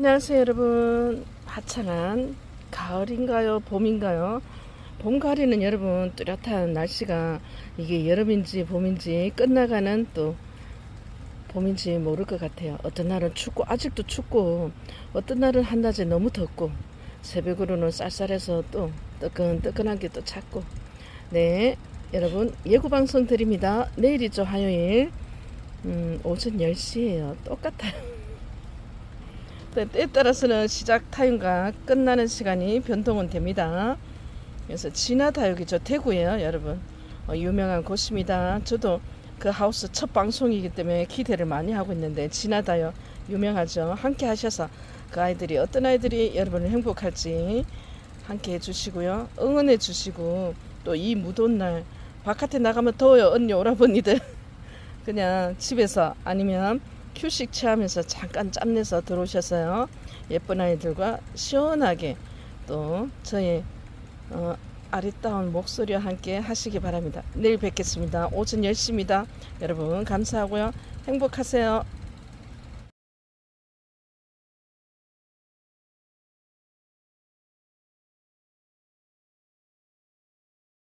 안녕하세요 여러분. 화창한 가을인가요? 봄인가요? 봄 가을에는 여러분 뚜렷한 날씨가 이게 여름인지 봄인지 끝나가는 또 봄인지 모를 것 같아요. 어떤 날은 춥고 아직도 춥고 어떤 날은 한낮에 너무 덥고 새벽으로는 쌀쌀해서 또 뜨끈뜨끈한 게 또 찾고. 네 여러분 예고 방송 드립니다. 내일이죠 화요일. 음, 오전 10시에요. 똑같아요. 네, 때에 따라서는 시작 타임과 끝나는 시간이 변동은 됩니다. 그래서 진화다육이죠. 대구예요, 여러분. 어, 유명한 곳입니다. 저도 그 하우스 첫 방송이기 때문에 기대를 많이 하고 있는데 진화다육 유명하죠. 함께 하셔서 그 아이들이 어떤 아이들이 여러분을 행복할지 함께 해주시고요. 응원해 주시고 또 이 무더운 날 바깥에 나가면 더워요. 언니 오라버니들 그냥 집에서 아니면 휴식 취하면서 잠깐 짬내서 들어오셔서요. 예쁜 아이들과 시원하게 또 저의 어, 아리따운 목소리와 함께 하시기 바랍니다. 내일 뵙겠습니다. 오전 10시입니다. 여러분 감사하고요. 행복하세요.